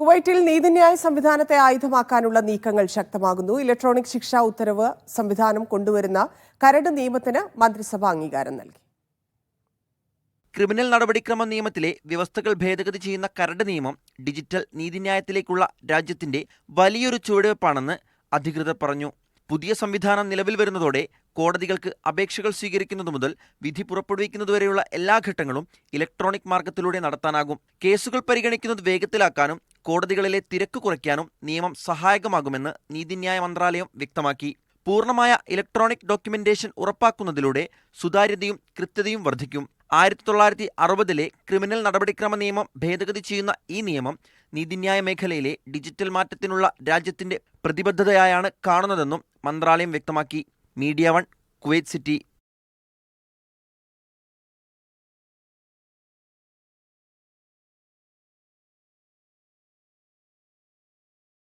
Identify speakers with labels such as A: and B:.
A: കുവൈറ്റിൽ നീതിന്യായ സംവിധാനത്തെ ആയുധമാക്കാനുള്ള നീക്കങ്ങൾ ശക്തമാകുന്നു. ഇലക്ട്രോണിക് ശിക്ഷാ ഉത്തരവ് സംവിധാനം കൊണ്ടുവരുന്ന കരട് നിയമത്തിന് മന്ത്രിസഭ അംഗീകാരം നൽകി.
B: ക്രിമിനൽ നടപടിക്രമ നിയമത്തിലെ വ്യവസ്ഥകൾ ഭേദഗതി ചെയ്യുന്ന കരട് നിയമം ഡിജിറ്റൽ നീതിന്യായത്തിലേക്കുള്ള രാജ്യത്തിന്റെ വലിയൊരു ചുവടുവെപ്പാണെന്ന് അധികൃതർ പറഞ്ഞു. പുതിയ സംവിധാനം നിലവിൽ വരുന്നതോടെ കോടതികൾക്ക് അപേക്ഷകൾ സ്വീകരിക്കുന്നതു മുതൽ വിധി പുറപ്പെടുവിക്കുന്നതുവരെയുള്ള എല്ലാ ഘട്ടങ്ങളും ഇലക്ട്രോണിക് മാർഗത്തിലൂടെ നടത്താനാകും. കേസുകൾ പരിഗണിക്കുന്നത് വേഗത്തിലാക്കാനും കോടതികളിലെ തിരക്ക് കുറയ്ക്കാനും നിയമം സഹായകമാകുമെന്ന് നീതിന്യായ മന്ത്രാലയം വ്യക്തമാക്കി. പൂർണമായ ഇലക്ട്രോണിക് ഡോക്യുമെന്റേഷൻ ഉറപ്പാക്കുന്നതിലൂടെ സുതാര്യതയും കൃത്യതയും വർദ്ധിക്കും. ആയിരത്തി തൊള്ളായിരത്തി അറുപതിലെ ക്രിമിനൽ നടപടിക്രമ നിയമം ഭേദഗതി ചെയ്യുന്ന ഈ നിയമം നീതിന്യായ മേഖലയിലെ ഡിജിറ്റൽ മാറ്റത്തിനുള്ള രാജ്യത്തിന്റെ പ്രതിബദ്ധതയായാണ് കാണുന്നതെന്നും മന്ത്രാലയം വ്യക്തമാക്കി. Media one Kuwait city